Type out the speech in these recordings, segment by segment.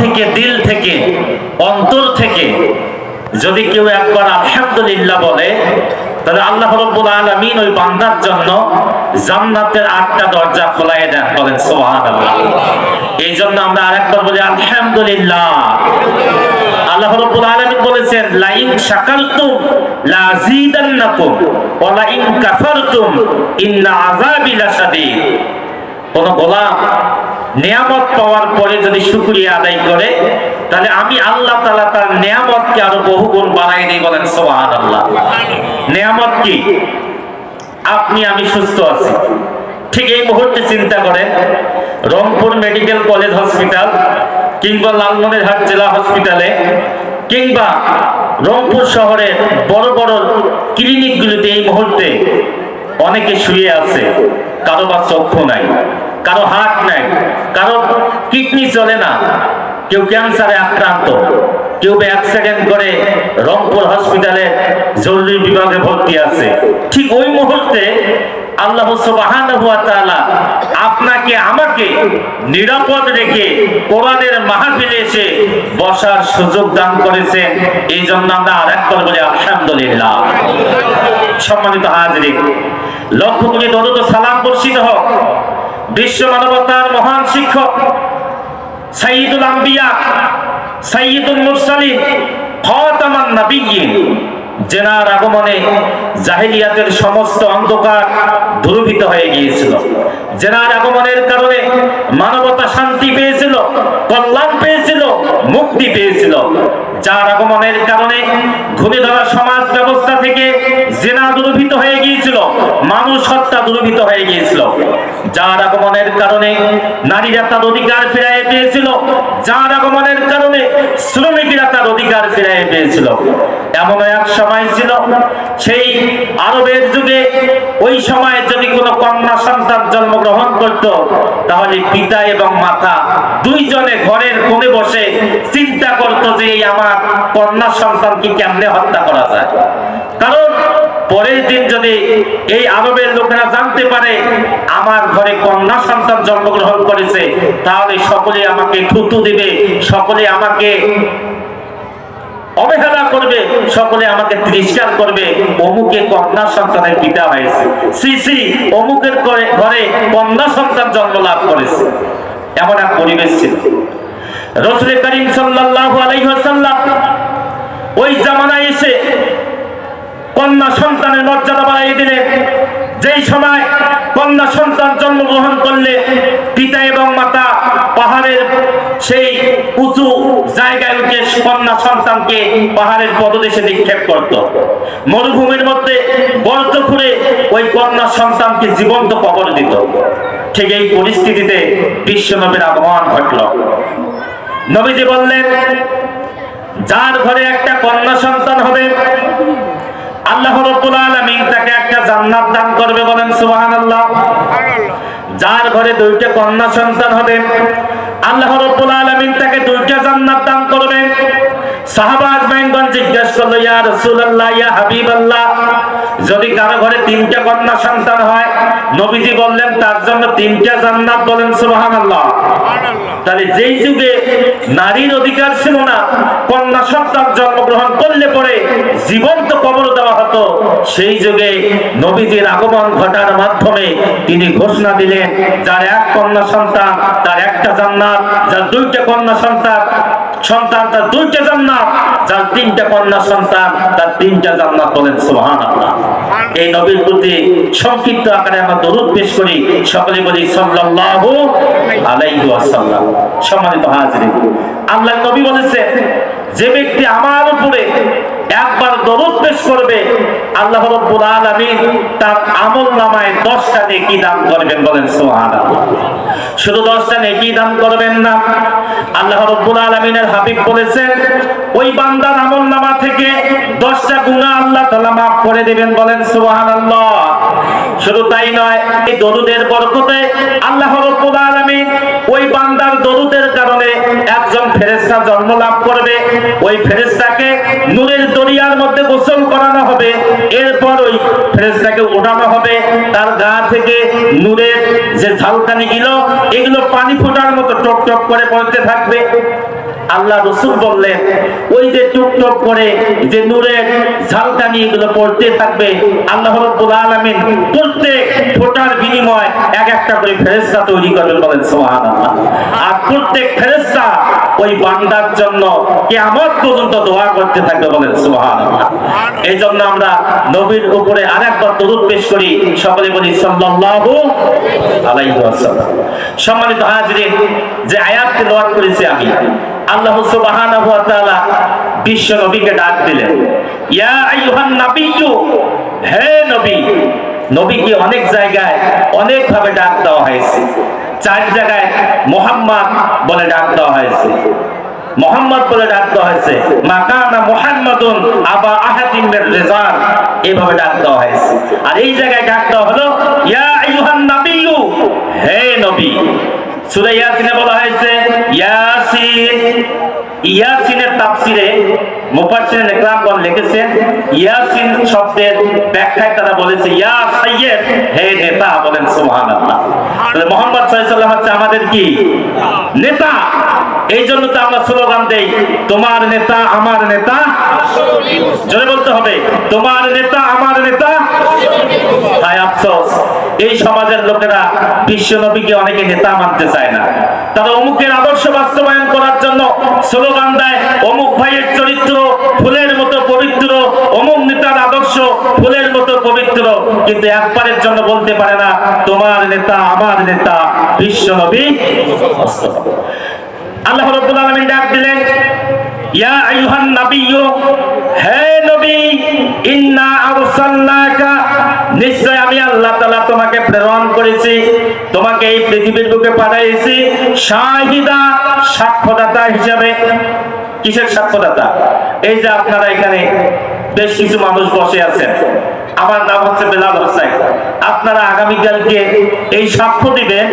থেকে, দিল থেকে, অন্তর থেকে যদি কেউ একবার আলহামদুলিল্লাহ বলে, তাহলে আল্লাহ রব্বুল আলামিন ওই বান্দার জন্য জান্নাতের আটটা দরজা খোলাই দেন, বলেন সুবহানাল্লাহ। এই জন্য আমরা আরেকবার বলি, আলহামদুলিল্লাহ। আল্লাহ বলেছেন, লাইন শাকারতুম লাযীদান্নাকুম লাইন কাফারতুম, ইন্না আযাবি লাশাদীদ। কোন গোলাম নিয়ামত পাওয়ার পরে যদি শুকরিয়া আদায় করে, তাহলে আমি আল্লাহ তালা তার নিয়ামতকে আরও বহুগুণ বাড়াই দিই বলেন, সুবহানাল্লাহ। নিয়ামত কি? আপনি, আমি সুস্থ আছি। ঠিক এই মুহূর্তে চিন্তা করেন, রংপুর মেডিকেল কলেজ হসপিটাল কিংবা লালমনিরহাট জেলা হসপিটালে কিংবা রংপুর শহরের বড় বড় ক্লিনিকগুলিতে এই মুহূর্তে অনেকে শুয়ে আছে, কারও বা চক্ষু নাই। কারও হার্ট নাই, কারও কিডনি চলে না। কেউ ক্যান্সারে আক্রান্ত, কেউ অ্যাক্সিডেন্ট করে রংপুর হসপিটালে জরুরি বিভাগে ভর্তি আছে। ঠিক ওই মুহূর্তে আল্লাহ তাআলা আপনাকে, আমাকে নিরাপদ রেখে কোরআনের মাহফিলে এসে বসার সুযোগ দান করেছেন। এই জন্য আমরা আরেকবার বলি, আলহামদুলিল্লাহ। সম্মানিত হাজরিন লক্ষ কোটি দরুদ সালাম বর্ষিত হোক। বিশ্ব মানবতার মহান শিক্ষক সাইয়্যিদুল আম্বিয়া সাইয়্যিদুল মুরসালিন, খাতামান নাবিয়্যিন জেনার আগমনে জাহিলিয়াতের সমস্ত অন্ধকার দূরীভূত হয়ে গিয়েছিল। জেনার আগমনের কারণে মানবতা শান্তি পেয়েছিল, কল্যাণ পেয়েছিল, মুক্তি পেয়েছিল। যার আগমনের কারণে ঘুরে ধরা সমাজ ব্যবস্থা থেকে জেনা দূরীভূত হয়ে মানুষ হত্যা দূরীভূত হয়ে গিয়েছিল। যার আগমনের কারণে নারীরা তার অধিকার ফিরাই পেয়েছিল। যার আগমনের কারণে শ্রমিকরা তার অধিকার ফিরাই পেয়েছিল। এমন এক সময় ছিল, সেই আরবের যুগে ওই সময় যদি কোনো কন্যা সন্তান জন্মগ্রহণ করত, তাহলে পিতা এবং মাতা দুইজনে ঘরের কোণে বসে চিন্তা করত যে এই আমার কন্যা সন্তানকে কেমনে হত্যা করা যায়। কারণ পরের দিন যদি এই আরবের লোকেরা জানতে পারে, আমার ঘরে কন্যা সন্তান জন্মগ্রহণ করেছে, তাহলে সকলে আমাকে থুতু দিবে, সকলে আমাকে অবহেলা করবে, সকলে আমাকে তিরস্কার করবে। অমুকে কন্যা সন্তানের পিতা হয়েছে। সি সি, অমুকের করে ঘরে কন্যা সন্তান জন্ম লাভ করেছে। এমন এক পরিবেশ ছিল। রসুল করিম সাল্লাল্লাহু আলাইহি ওয়াসাল্লাম ওই জামানায় এসে কন্যা সন্তানের মর্যাদা বাড়াই দিলে, যেই সময় কন্যা সন্তান জন্মগ্রহণ করলে, পিতা এবং মাতা পাহাড়ের সেই উঁচু জায়গায় উঠে কন্যা সন্তানকে পাহাড়ের পদদেশে নিক্ষেপ করত। মরুভূমির মধ্যে গর্ত খুঁড়ে ওই কন্যা সন্তানকে জীবন্ত কবর দিত। ঠিক এই পরিস্থিতিতে বিশ্বনবীর আগমন ঘটল। নবীজি বললেন, যার ঘরে একটা কন্যা সন্তান হবে আল্লাহ রাব্বুল আলামিন তাকে একটা জান্নাত দান করবে বলেন সুবহানাল্লাহ। যার ঘরে দুইটা কন্যা সন্তান হবে। আল্লাহ রাব্বুল আলামিন তাকে দুইটা জান্নাত দান করবেন সাহাবা আজমাইনগণ জিজ্ঞেস করল ইয়া রাসূলুল্লাহ ইয়া হাবিবাল্লাহ যদি কারও ঘরে তিনটা কন্যা সন্তান হয় নবীজি বললেন তার জন্য তিনটা জান্নাত বলেন সুবহানাল্লাহ। তাহলে যেই যুগে নারীর অধিকার ছিল না কন্যা সন্তান জন্মগ্রহণ পরে জীবন্ত কবর দেওয়া হতো। সেই যুগে নবীজির আগমন ঘটার মাধ্যমে তিনি ঘোষণা দিলেন, যার এক কন্যা সন্তান, তার একটা জান্নাত, যার দুইটা কন্যা সন্তান সন্তান, তার দুইটা জান্নাত, যার তিনটা কন্যা সন্তান, তার তিনটা জান্নাত। বলেন, সুবহানাল্লাহ। এই নবীর প্রতি সংক্ষিপ্ত আকারে আমরা দরুদ পেশ করি। সকলে বলি, সাল্লাল্লাহু আলাইহি ওয়াসাল্লাম। সম্মানিত হাজিরিন আল্লাহ নবী বলেছে যে ব্যক্তি আমার উপরে একবার দরুদ পেশ করবে, আল্লাহ রাব্বুল আলামিন তার আমল নামায় 10টা নেকি দান করবেন বলেন সুবহানাল্লাহ। শুধু 10টা নেকি দান করবেন না, আল্লাহ রাব্বুল আলামিনের হাবিব বলেছেন, ওই বান্দার আমল নামা থেকে 10টা গুনাহ আল্লাহ তাআলা maaf করে দিবেন বলেন সুবহানাল্লাহ। শুধু তাই নয়, এই দরুদের বরকতে আল্লাহ রাব্বুল আলামিন ওই বান্দার দরুদের কারণে একজন ফেরেস্তা জন্ম লাভ করবে, ওই ফেরেস্তাকে নূরের দরিয়ার মধ্যে গোসল করানো হবে। এরপর ওই ফেরেস্তাকে উঠানো হবে। তার গা থেকে নূরের যে ঝালকানি গুলো, এগুলো পানি ফোটার মতো টক টক করে পড়তে থাকবে। আল্লাহ রসুল বললেন, ওই যে টুকটুক করে যে নূরের ঝালকানি এগুলো পড়তে থাকবে, আল্লাহ রব্বুল আলামিন প্রত্যেক ফোটার বিনিময় এক একটা করে ফেরেশতা তৈরি করবেন বলেন, সুবহানাল্লাহ। আর প্রত্যেক ফেরেশতা ওই বান্দার জন্য কিয়ামত পর্যন্ত দোয়া করতে থাকবে বলেন, সুবহানাল্লাহ। এই জন্য আমরা নবীর উপরে আর আরেকবার দরুদ পেশ করি, সকলে বলি, সাল্লাল্লাহু আলাইহি ওয়াসাল্লাম। সম্মানিত হাজিরিন, যে আয়াত তেলাওয়াত করেছি আমি আল্লাহ সুবহানাহু ওয়া তাআলা বিশ্ব নবীকে ডাক দিলেন। ইয়া আইয়ুহান নাবিয়্যু, হে নবী, নবীকে অনেক জায়গায় অনেক ভাবে ডাক দেওয়া হয়েছে। চার জায়গায় মোহাম্মদ বলে ডাক দেওয়া হয়েছে। মোহাম্মদ বলে ডাক দেওয়া হয়েছে মাকানা মুহাম্মাদুন এইভাবে ডাক দেওয়া হয়েছে। আর এই জায়গায় ডাক দেওয়া হলো হে নবী। হচ্ছে আমাদের কি? নেতা। এই জন্য তো আমরা স্লোগান দেই, তোমার নেতা, আমার নেতা জোরে বলতে হবে, তোমার নেতা, আমার নেতা? তাই আফসোস, এই সমাজের লোকেরা বিশ্ব নবীকে অনেকে নেতা মানতে চায় না। তারা অমুকের আদর্শ বাস্তবায়ন করার জন্য স্লোগান দেয়, অমুক ভাইয়ের চরিত্র ফুলের মতো পবিত্র, অমুক নেতার আদর্শ ফুলের মতো পবিত্র, কিন্তু একবারের জন্য বলতে পারে না, তোমার নেতা, আমার নেতা, বিশ্ব নবী। আল্লাহ রাব্বুল আলামিন ডাক দিলেন ইয়া হে নিশ্চয় আমি তোমাকে প্রেরণ করেছি, তোমাকে এই পাঠাইছি সাক্ষ্যদাতা হিসাবে। কিসের সাক্ষ্যদাতা? এই যে আপনারা এখানে বেশ কিছু মানুষ বসে আমার নাম হচ্ছে আপনারা আগামীকালকে এই সাক্ষ্য দিবেন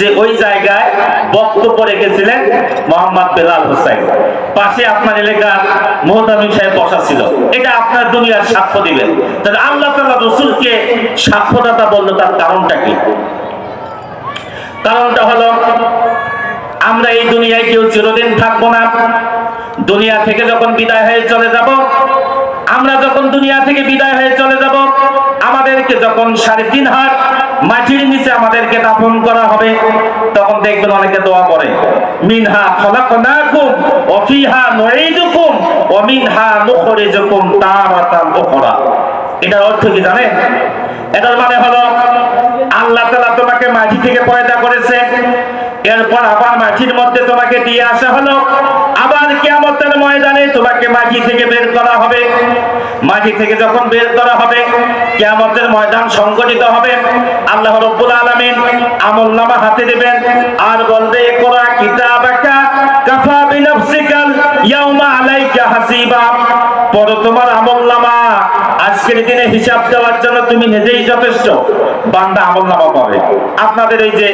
যে ওই জায়গায় বক্তব্য রেখেছিলেন মোহাম্মদ বেলাল হোসেন। পাশে আপনার এলাকার মোহতামিম সাহেব বসা ছিল। এটা আপনার দুনিয়ার সাক্ষ্য দিবেন। তাহলে আল্লাহ তাআলা রসুলকে সাক্ষ্যদাতা বলল, তার কারণটা কি? কারণটা হলো, আমরা এই দুনিয়ায় কেউ চিরদিন থাকব না। দুনিয়া থেকে যখন বিদায় হয়ে চলে যাব, আমরা যখন দুনিয়া থেকে বিদায় হয়ে চলে যাব, আমাদেরকে যখন সাড়ে তিন হাত মাটির নিচে আমাদেরকে দাফন করা হবে। তখন দেখবেন অনেকে দোয়া করে। মিনহা খলাকনাকুম ওয়া ফিহা নুঈদুকুম ওয়া মিনহা নুখরিজুকুম তারাতান উখরা। এটার অর্থ কি জানেন? এটার মানে হলো, আল্লাহ তাআলা তোমাকে মাটি থেকে পয়দা করেছে। এরপর আবার মাটির মধ্যে তোমাকে দিয়ে আসা হলো। আবার কিয়ামতের ময়দানে তোমাকে মাটি থেকে বের করা হবে। মাটি থেকে যখন বের করা হবে, কিয়ামতের ময়দান সংগঠিত হবে। আল্লাহ রব্বুল আলামিন আমলনামা হাতে দেবেন আর বলবে কোরা কিতাবাকা কাফা বিনাফসিকাল ইয়াউমা আলাইকা হাসিবা। পড়ো তোমার আমলনামা আজকের দিনে হিসাব দেওয়ার জন্য তুমি নিজেই যথেষ্ট। বান্দা আমলনামা পাবে। আপনাদের এই যে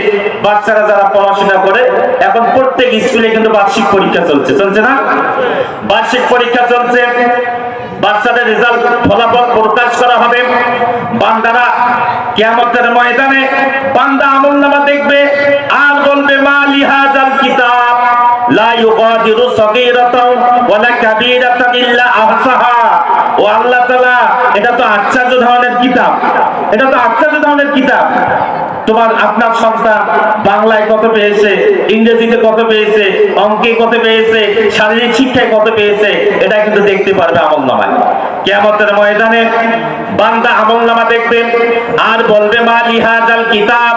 বাচ্চারা যারা পড়াশোনা করে, এখন প্রত্যেক স্কুলে কিন্তু বার্ষিক পরীক্ষা চলছে। চলছে না? বার্ষিক পরীক্ষা চলছে। বাচ্চাদের রেজাল্ট ফলাফল প্রকাশ করা হবে। বান্দারা কিয়ামতের ময়দানে বান্দা আমলনামা দেখবে আর বলবে, মা লিহাজাল কিতাব। লা ইউগাদিরু সগীরাতাও এটা তোমার আপনার বাংলায় কত পেয়েছে, ইংরেজিতে কত পেয়েছে, অঙ্কে কত পেয়েছে, শারীরিক শিক্ষায় কত পেয়েছে, এটা কিন্তু দেখতে পারবে আমল নামায় কেয়ামতের ময়দানে বান্দা আমল নামা দেখবে, আর বলবে, মা লিহাজাল কিতাব,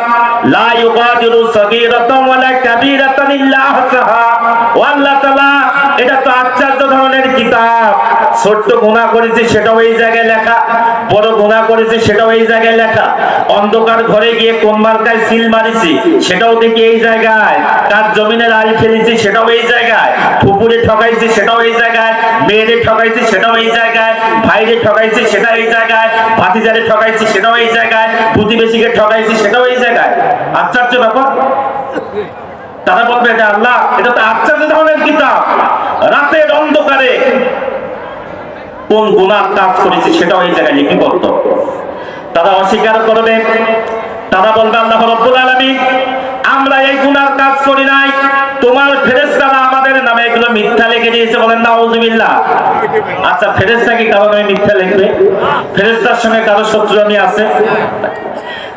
লা ইউগাদিরু সগীরাতান ওয়ালা কাবীরাতান ইল্লা আহসাহা। ও আল্লাহ তাআলা, এটা তো ছোট্ট সেটাও এই জায়গায় লেখা। বড় সেটাও এই জায়গায় লেখা। অন্ধকার ঘরে গিয়ে মারিছি, সেটাও এই জায়গায়। জমিনের আল সেটাও এই জায়গায়। সেটাও এই জায়গায়। সেটাও এই জায়গায়। ভাইরে ঠকাইছি সেটা এই জায়গায়। ঠকাইছি, সেটাও এই জায়গায়। প্রতিবেশীকে ঠকাইছি, সেটাও এই জায়গায়। আশ্চর্য ব্যাপার। তারা বলবে এটা আল্লাহ, এটা তো আশ্চর্য ধরনের কিতাব। রাতের অন্ধকারে কোন গুনার কাজ করেছে সেটাও এই জায়গায় লিপিবদ্ধ। তারা অস্বীকার করবে। তারা বলবে, আল্লাহ রব্বুল আলামিন, আমরা এই গুনার কাজ করি নাই। তোমার ফেরেশতারা আমাদের নামে এগুলো মিথ্যা লিখে দিয়েছে বলেন না ওজুবিল্লাহ আচ্ছা ফেরেস্তা কি কারণে মিথ্যা লিখবে? ফেরেস্তার সঙ্গে কারও শত্রু আমি আছে?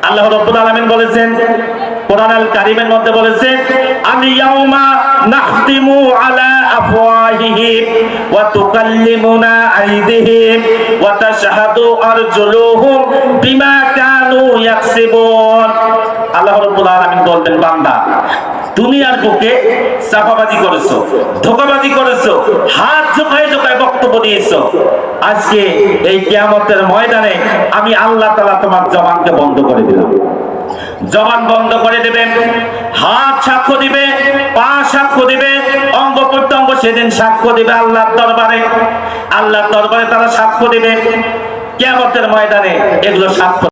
আল্লাহ রব্বুল আলামিন বলেছেন কোরআন আল কারিমের মধ্যে বলেছেন আমি ইয়াউমা নাখতিমু আলা আফওয়াহিহিম ওয়া তুকাল্লিমুনা আইদিহিম ওয়া তাশহাদু আরজুলুহুম বিমা কানু ইয়াকসিবুন। আল্লাহ রব্বুল আলামিন বলবেন, বান্দা, দুনিয়ার বুকে চাপাবাজি করেছ, ধোকাবাজি করেছ, হাত ঝোকায় ঝোকায় বক্তব্য দিয়েছ। আজকে এই কিয়ামতের ময়দানে আমি আল্লাহ তাআলা তোমার জবানকে বন্ধ করে দিলাম। জবান বন্ধ করে দেবে, হাত সাক্ষ্য দিবে, পা সাক্ষ্য দিবে, অঙ্গ প্রত্যঙ্গ সেদিন সাক্ষ্য দিবে আল্লাহর দরবারে। আল্লাহর দরবারে তারা সাক্ষ্য দিবে। কেমতের ময়দানে এগুলো সাক্ষ্য